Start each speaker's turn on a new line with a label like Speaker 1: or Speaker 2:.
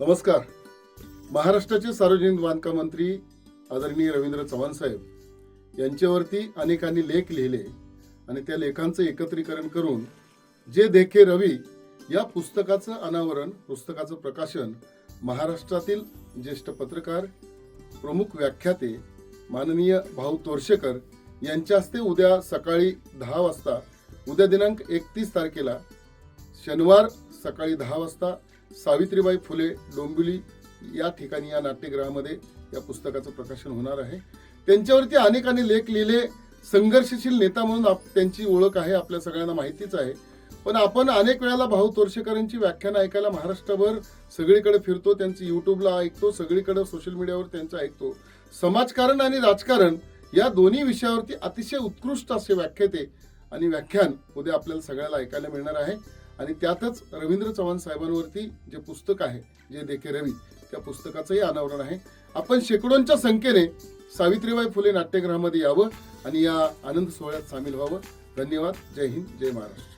Speaker 1: नमस्कार. महाराष्ट्राचे सार्वजनिक बांधकाम मंत्री आदरणीय रवींद्र चव्हाण साहेब यांच्यावरती अनेकांनी लेख लिहिले आणि त्या लेखांचं एकत्रीकरण करून जे देखे रवी या पुस्तकाचं अनावरण पुस्तकाचं प्रकाशन महाराष्ट्रातील ज्येष्ठ पत्रकार प्रमुख व्याख्याते माननीय भाऊ तोरशेकर यांच्या हस्ते उद्या सकाळी दहा वाजता उद्या दिनांक एकतीस तारखेला शनिवार सकाळी दहा वाजता सावित्रीबाई फुले डोंबिवली या ठिकाणी या नाट्यगृहामध्ये या पुस्तकाचं प्रकाशन होणार आहे. त्यांच्यावरती अनेकांनी लेख लिहिले. संघर्षशील नेता म्हणून आप त्यांची ओळख आहे आपल्या सगळ्यांना माहितीच आहे. पण आपण अनेक वेळेला भाऊ तोरशेकरांची व्याख्यानं ऐकायला महाराष्ट्रभर सगळीकडे फिरतो त्यांचं यूट्यूबला ऐकतो सगळीकडे सोशल मीडियावर त्यांचं ऐकतो. समाजकारण आणि राजकारण या दोन्ही विषयावरती अतिशय उत्कृष्ट असे व्याख्याते आणि व्याख्यान उद्या आपल्याला सगळ्याला ऐकायला मिळणार आहे. आणि त्यातच रवींद्र चव्हाण साहेबांवरती जे पुस्तक आहे जे देखे रवी त्या पुस्तकाचंही अनावरण आहे. आपण शेकडोंच्या संख्येने सावित्रीबाई फुले नाट्यगृहामध्ये यावं आणि या आनंद सोहळ्यात सामील व्हावं. धन्यवाद. जय हिंद. जय महाराष्ट्र.